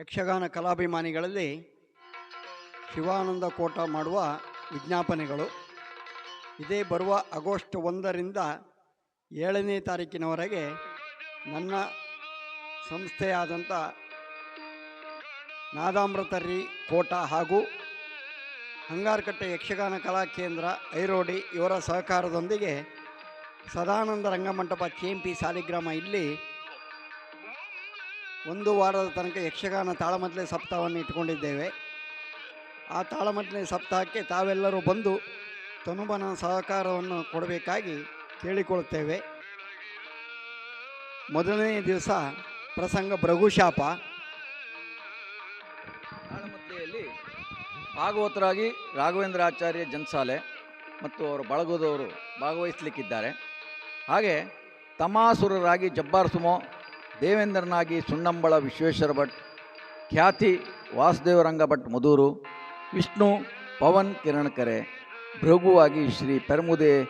ಯಕ್ಷಗಾನ ಕಲಾಭಿಮಾನಿಗಳಲ್ಲಿ ಶಿವಾನಂದ ಕೋಟ ಮಾಡುವ ವಿಜ್ಞಾಪನೆಗಳು. ಇದೇ ಬರುವ ಆಗಸ್ಟ್ ಒಂದರಿಂದ ಏಳನೇ ತಾರೀಕಿನವರೆಗೆ ನನ್ನ ಸಂಸ್ಥೆಯಾದಂಥ ನಾದಾಮೃತರಿ ಕೋಟ ಹಾಗೂ ಹಂಗಾರಕಟ್ಟೆ ಯಕ್ಷಗಾನ ಕಲಾ ಕೇಂದ್ರ ಐರೋಡಿ ಇವರ ಸಹಕಾರದೊಂದಿಗೆ ಸದಾನಂದ ರಂಗಮಂಟಪ ಕೆಎಂಪಿ ಸಾಲಿಗ್ರಾಮ ಇಲ್ಲಿ ಒಂದು ವಾರದ ತನಕ ಯಕ್ಷಗಾನ ತಾಳಮದ್ದಲೆ ಸಪ್ತಾಹವನ್ನು ಇಟ್ಕೊಂಡಿದ್ದೇವೆ. ಆ ತಾಳಮದ್ದಲೆ ಸಪ್ತಾಹಕ್ಕೆ ತಾವೆಲ್ಲರೂ ಬಂದು ತನುಬನ ಸಹಕಾರವನ್ನು ಕೊಡಬೇಕಾಗಿ ಕೇಳಿಕೊಳ್ಳುತ್ತೇವೆ. ಮೊದಲನೇ ದಿವಸ ಪ್ರಸಂಗ ಭೃಗುಶಾಪ. ತಾಳಮದ್ದಲೆಯಲ್ಲಿ ಭಾಗವತರಾಗಿ ರಾಘವೇಂದ್ರ ಆಚಾರ್ಯ ಜನ್ಸಾಲೆ ಮತ್ತು ಅವರು ಬಳಗದವರು ಭಾಗವಹಿಸಲಿಕ್ಕಿದ್ದಾರೆ. ಹಾಗೆ ತಮಾಸುರರಾಗಿ ಜಬ್ಬಾರ್ ಸುಮೋ ದೇವೇಂದ್ರನಾಗಿ ಸುಣ್ಣಂಬಳ ವಿಶ್ವೇಶ್ವರ ಭಟ್ ಖ್ಯಾತಿ ವಾಸುದೇವರಂಗ ಭಟ್ ಮಧೂರು ವಿಷ್ಣು ಪವನ್ ಕಿರಣಕರೆ ಭೃಗುವಾಗಿ ಶ್ರೀ ಪೆರ್ಮುದೆ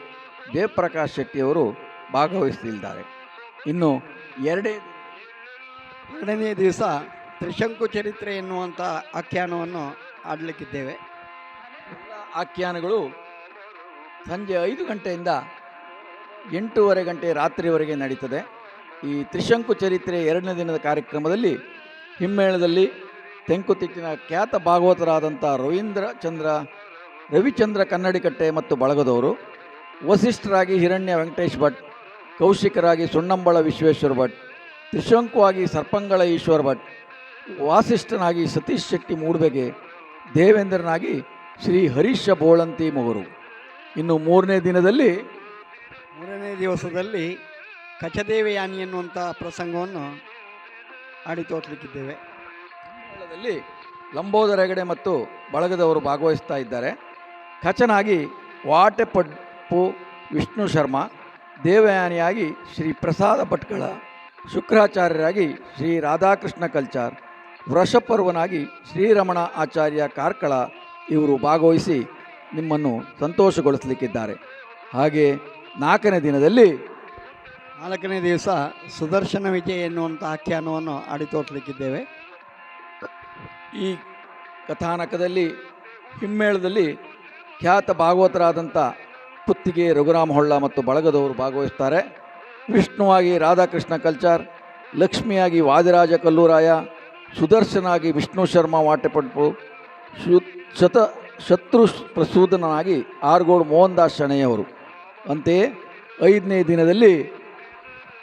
ದೇವಪ್ರಕಾಶ್ ಶೆಟ್ಟಿಯವರು ಭಾಗವಹಿಸಲಿದ್ದಾರೆ. ಇನ್ನು ಎರಡೇ ಎರಡನೇ ದಿವಸ ತ್ರಿಶಂಕು ಚರಿತ್ರೆ ಎನ್ನುವಂಥ ಆಖ್ಯಾನವನ್ನು ಆಡಲಿಕ್ಕಿದ್ದೇವೆ. ಆಖ್ಯಾನಗಳು ಸಂಜೆ ಐದು ಗಂಟೆಯಿಂದ ಎಂಟೂವರೆ ಗಂಟೆ ರಾತ್ರಿವರೆಗೆ ನಡೀತದೆ. ಈ ತ್ರಿಶಂಕು ಚರಿತ್ರೆ ಎರಡನೇ ದಿನದ ಕಾರ್ಯಕ್ರಮದಲ್ಲಿ ಹಿಮ್ಮೇಳದಲ್ಲಿ ತೆಂಕುತಿಟ್ಟಿನ ಖ್ಯಾತ ಭಾಗವತರಾದಂಥ ರವೀಂದ್ರ ಚಂದ್ರ, ರವಿಚಂದ್ರ ಕನ್ನಡಿಕಟ್ಟೆ ಮತ್ತು ಬಳಗದವರು, ವಸಿಷ್ಠರಾಗಿ ಹಿರಣ್ಯ ವೆಂಕಟೇಶ್ ಭಟ್, ಕೌಶಿಕರಾಗಿ ಸುಣ್ಣಂಬಳ ವಿಶ್ವೇಶ್ವರ ಭಟ್, ತ್ರಿಶಂಕುವಾಗಿ ಸರ್ಪಂಗಳ ಈಶ್ವರ ಭಟ್, ವಾಸಿಷ್ಠನಾಗಿ ಸತೀಶ್ ಶೆಟ್ಟಿ ಮೂಡ್ಬೆಗೆ ದೇವೇಂದ್ರನಾಗಿ ಶ್ರೀ ಹರೀಶ ಬೋಳಂತಿ ಮೊಗರು ಇನ್ನು ಮೂರನೇ ದಿನದಲ್ಲಿ ಮೂರನೇ ದಿವಸದಲ್ಲಿ ಕಚದೇವಯಾನಿ ಎನ್ನುವಂಥ ಪ್ರಸಂಗವನ್ನು ಆಡಿ ತೋರಿಸಲಿಕ್ಕಿದ್ದೇವೆ. ಮೇಳದಲ್ಲಿ ಲಂಬೋದರ ಹೆಗಡೆ ಮತ್ತು ಬಳಗದವರು ಭಾಗವಹಿಸ್ತಾ ಇದ್ದಾರೆ. ಕಚನಾಗಿ ವಾಟೆಪಡ್ಪು ವಿಷ್ಣು ಶರ್ಮಾ, ದೇವಯಾನಿಯಾಗಿ ಶ್ರೀ ಪ್ರಸಾದ ಭಟ್ಕಳ, ಶುಕ್ರಾಚಾರ್ಯರಾಗಿ ಶ್ರೀ ರಾಧಾಕೃಷ್ಣ ಕಲ್ಚಾರ್, ವೃಷಪರ್ವನಾಗಿ ಶ್ರೀರಮಣ ಆಚಾರ್ಯ ಕಾರ್ಕಳ ಇವರು ಭಾಗವಹಿಸಿ ನಿಮ್ಮನ್ನು ಸಂತೋಷಗೊಳಿಸಲಿಕ್ಕಿದ್ದಾರೆ. ಹಾಗೆ ನಾಲ್ಕನೇ ದಿನದಲ್ಲಿ ನಾಲ್ಕನೇ ದಿವಸ ಸುದರ್ಶನ ವಿಜಯ ಎನ್ನುವಂಥ ಆಖ್ಯಾನವನ್ನು ಆಡಿ ತೋರಿಸಲಿಕ್ಕಿದ್ದೇವೆ ಈ ಕಥಾನಕದಲ್ಲಿ, ಹಿಮ್ಮೇಳದಲ್ಲಿ ಖ್ಯಾತ ಭಾಗವತರಾದಂಥ ಪುತ್ತಿಗೆ ರಘುರಾಮ ಹೊಳ್ಳ ಮತ್ತು ಬಳಗದವರು ಭಾಗವಹಿಸ್ತಾರೆ. ವಿಷ್ಣುವಾಗಿ ರಾಧಾಕೃಷ್ಣ ಕಲ್ಚಾರ್, ಲಕ್ಷ್ಮಿಯಾಗಿ ವಾದಿರಾಜ ಕಲ್ಲೂರಾಯ, ಸುದರ್ಶನಾಗಿ ವಿಷ್ಣು ಶರ್ಮಾ ವಾಟೆಪಡ್ಪು ಶು, ಶತ, ಶತ್ರು ಪ್ರಸೂದನಾಗಿ ಆರ್ಗೋಡು ಮೋಹನ್ ದಾಸ್ ಶಣೆಯವರು. ಅಂತೆಯೇ ಐದನೇ ದಿನದಲ್ಲಿ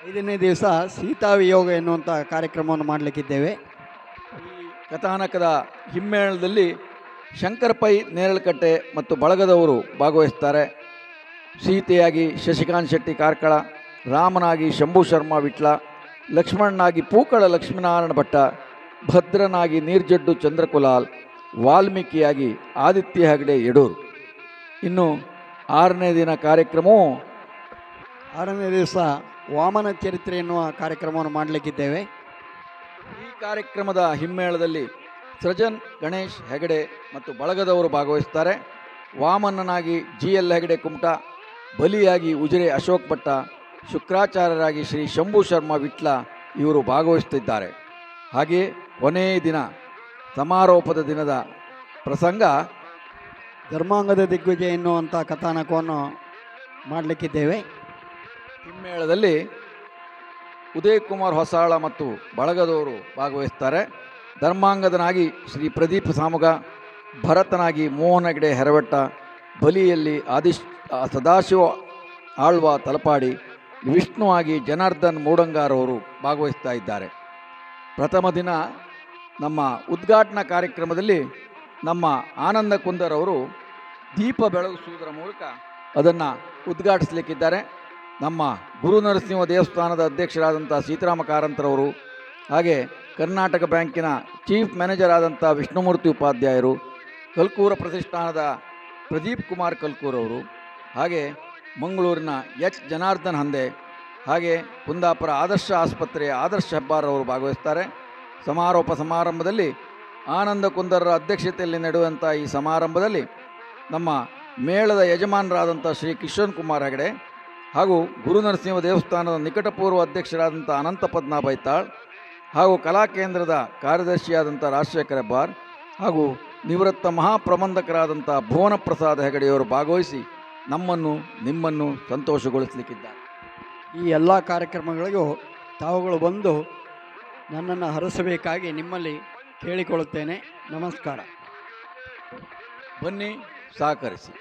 ಐದನೇ ದಿವಸ ಸೀತಾವಿಯೋಗ ಎನ್ನುವಂಥ ಕಾರ್ಯಕ್ರಮವನ್ನು ಮಾಡಲಿಕ್ಕಿದ್ದೇವೆ. ಈ ಕಥಾನಕದ ಹಿಮ್ಮೇಳದಲ್ಲಿ ಶಂಕರಪೈ ನೇರಳಕಟ್ಟೆ ಮತ್ತು ಬಳಗದವರು ಭಾಗವಹಿಸ್ತಾರೆ. ಸೀತೆಯಾಗಿ ಶಶಿಕಾಂತ್ ಶೆಟ್ಟಿ ಕಾರ್ಕಳ ರಾಮನಾಗಿ ಶಂಭು ಶರ್ಮಾ ವಿಟ್ಲ ಲಕ್ಷ್ಮಣನಾಗಿ ಪೂಕಳ ಲಕ್ಷ್ಮೀನಾರಾಯಣ ಭಟ್ಟ ಭದ್ರನಾಗಿ ನೀರ್ಜಡ್ಡು ಚಂದ್ರಕುಲಾಲ್ ವಾಲ್ಮೀಕಿಯಾಗಿ ಆದಿತ್ಯ ಹೆಗಡೆ ಯಡೂರು. ಇನ್ನು ಆರನೇ ದಿನ ಕಾರ್ಯಕ್ರಮವು ಆರನೇ ದಿವಸ ವಾಮನ ಚರಿತ್ರೆ ಎನ್ನುವ ಕಾರ್ಯಕ್ರಮವನ್ನು ಮಾಡಲಿಕ್ಕಿದ್ದೇವೆ. ಈ ಕಾರ್ಯಕ್ರಮದ ಹಿಮ್ಮೇಳದಲ್ಲಿ ಸೃಜನ್ ಗಣೇಶ್ ಹೆಗಡೆ ಮತ್ತು ಬಳಗದವರು ಭಾಗವಹಿಸ್ತಾರೆ ವಾಮನನಾಗಿ ಜಿ ಎಲ್ ಹೆಗಡೆ ಕುಮಟ ಬಲಿಯಾಗಿ ಉಜಿರೆ ಅಶೋಕ್ ಭಟ್ಟ ಶುಕ್ರಾಚಾರ್ಯರಾಗಿ ಶ್ರೀ ಶಂಭು ಶರ್ಮಾ ವಿಟ್ಲ ಇವರು ಭಾಗವಹಿಸುತ್ತಿದ್ದಾರೆ. ಹಾಗೆಯೇ ಕೊನೆಯ ದಿನ ಸಮಾರೋಪದ ದಿನದ ಪ್ರಸಂಗ ಧರ್ಮಾಂಗದ ದಿಗ್ವಿಜಯ ಎನ್ನುವಂಥ ಕಥಾನಕವನ್ನು ಮಾಡಲಿಕ್ಕಿದ್ದೇವೆ. ಹಿಮ್ಮೇಳದಲ್ಲಿ ಉದಯ್ ಕುಮಾರ್ ಹೊಸಾಳ ಮತ್ತು ಬಳಗದವರು ಭಾಗವಹಿಸ್ತಾರೆ. ಧರ್ಮಾಂಗದನಾಗಿ ಶ್ರೀ ಪ್ರದೀಪ್ ಸಾಮುಗ, ಭರತನಾಗಿ ಮೋಹನಗಡೆ ಹೆರವಟ್ಟ, ಬಲಿಯಲ್ಲಿ ಆದಿಶ್ ಸದಾಶಿವ ಆಳ್ವ ತಲಪಾಡಿ ವಿಷ್ಣುವಾಗಿ ಜನಾರ್ದನ್ ಮೂಡಂಗಾರವರು ಭಾಗವಹಿಸ್ತಾ ಇದ್ದಾರೆ. ಪ್ರಥಮ ದಿನ ನಮ್ಮ ಉದ್ಘಾಟನಾ ಕಾರ್ಯಕ್ರಮದಲ್ಲಿ ನಮ್ಮ ಆನಂದ ಕುಂದರವರು ದೀಪ ಬೆಳಗಿಸುವುದರ ಮೂಲಕ ಅದನ್ನು ಉದ್ಘಾಟಿಸಲಿಕ್ಕಿದ್ದಾರೆ. ನಮ್ಮ ಗುರು ನರಸಿಂಹ ದೇವಸ್ಥಾನದ ಅಧ್ಯಕ್ಷರಾದಂಥ ಸೀತಾರಾಮ ಕಾರಂತರವರು, ಹಾಗೆ ಕರ್ನಾಟಕ ಬ್ಯಾಂಕಿನ ಚೀಫ್ ಮ್ಯಾನೇಜರ್ ಆದಂಥ ವಿಷ್ಣುಮೂರ್ತಿ ಉಪಾಧ್ಯಾಯರು, ಕಲ್ಕೂರ ಪ್ರತಿಷ್ಠಾನದ ಪ್ರದೀಪ್ ಕುಮಾರ್ ಕಲ್ಕೂರವರು, ಹಾಗೆ ಮಂಗಳೂರಿನ ಎಚ್. ಜನಾರ್ದನ್ ಹಂದೆ, ಹಾಗೆ ಕುಂದಾಪುರ ಆದರ್ಶ ಆಸ್ಪತ್ರೆಯ ಆದರ್ಶ ಹೆಬ್ಬಾರವರು ಭಾಗವಹಿಸ್ತಾರೆ. ಸಮಾರೋಪ ಸಮಾರಂಭದಲ್ಲಿ ಆನಂದ ಕುಂದರರ ಅಧ್ಯಕ್ಷತೆಯಲ್ಲಿ ನಡೆಯುವಂಥ ಈ ಸಮಾರಂಭದಲ್ಲಿ ನಮ್ಮ ಮೇಳದ ಯಜಮಾನರಾದಂಥ ಶ್ರೀ ಕಿಶೋನ್ ಕುಮಾರ್ ಹೆಗಡೆ ಹಾಗೂ ಗುರು ನರಸಿಂಹ ದೇವಸ್ಥಾನದ ನಿಕಟಪೂರ್ವ ಅಧ್ಯಕ್ಷರಾದಂಥ ಅನಂತ ಪದ್ಮನಾಭ ಬೈತಾಳ್ ಹಾಗೂ ಕಲಾ ಕೇಂದ್ರದ ಕಾರ್ಯದರ್ಶಿಯಾದಂಥ ರಾಜಶೇಖರ ಬಾರ್ ಹಾಗೂ ನಿವೃತ್ತ ಮಹಾಪ್ರಬಂಧಕರಾದಂಥ ಭುವನ ಪ್ರಸಾದ್ ಹೆಗಡೆಯವರು ಭಾಗವಹಿಸಿ ನಮ್ಮನ್ನು ನಿಮ್ಮನ್ನು ಸಂತೋಷಗೊಳಿಸಲಿಕ್ಕಿದ್ದಾರೆ. ಈ ಎಲ್ಲ ಕಾರ್ಯಕ್ರಮಗಳಿಗೂ ತಾವುಗಳು ಬಂದು ನನ್ನನ್ನು ಹರಸಬೇಕಾಗಿ ನಿಮ್ಮಲ್ಲಿ ಕೇಳಿಕೊಳ್ಳುತ್ತೇನೆ. ನಮಸ್ಕಾರ. ಬನ್ನಿ ಸಹಕರಿಸಿ.